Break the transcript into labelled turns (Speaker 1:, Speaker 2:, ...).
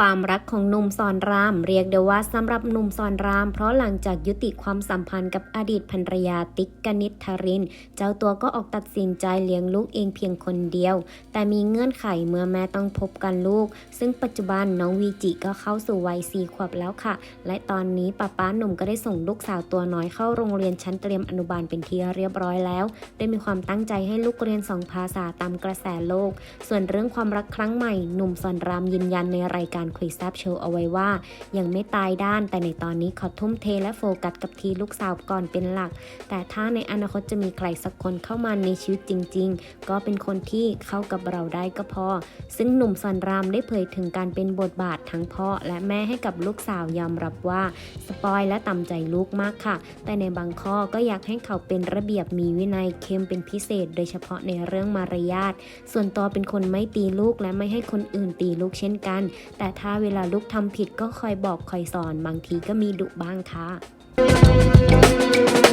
Speaker 1: ความรักของหนุ่มสอนราม เรียกได้ว่าสำหรับหนุ่มสอนราม เพราะหลังจากยุติความสัมพันธ์กับอดีตภรรยาติ๊กกนิษฐริน เจ้าตัวก็ออกตัดสินใจเลี้ยงลูกเองเพียงคนเดียว แต่มีเงื่อนไขเมื่อแม่ต้องพบกันลูก ซึ่งปัจจุบันน้องวีจิก็เข้าสู่วัยสี่ขวบแล้วค่ะ และตอนนี้ป้าป้าหนุ่มก็ได้ส่งลูกสาวตัวน้อยเข้าโรงเรียนชั้นเตรียมอนุบาลเป็นที่เรียบร้อยแล้วได้มีความตั้งใจให้ลูกเรียนสองภาษาตามกระแสโลก ส่วนเรื่องความรักครั้งใหม่หนุ่มสอนรามยืนยันในรายการคุยแซบโชว์เอาไว้ว่า ยังไม่ตายด้าน แต่ในตอนนี้ขอทุ่มเทและโฟกัสกับทีลูกสาวก่อนเป็นหลัก แต่ถ้าในอนาคตจะมีใครสักคนเข้ามาในชีวิตจริง ๆ ก็เป็นคนที่เข้ากับเราได้ก็พอ ซึ่งหนุ่มสอนรามได้เผยถึงการเป็นบทบาททั้งพ่อและแม่ให้กับลูกสาวยอมรับว่าสปอยและต่ำใจลูกมากค่ะ แต่ในบางข้อก็อยากให้เขาเป็นระเบียบมีวินัยเข้มเป็นพิเศษ โดยเฉพาะในเรื่องมารยาทส่วนตัวเป็นคนไม่ตีลูกและไม่ให้คนอื่นตีลูกเช่นกันแต่ถ้าเวลาลูกทำผิดก็คอยบอกคอยสอน บางทีก็มีดุบ้างค่ะ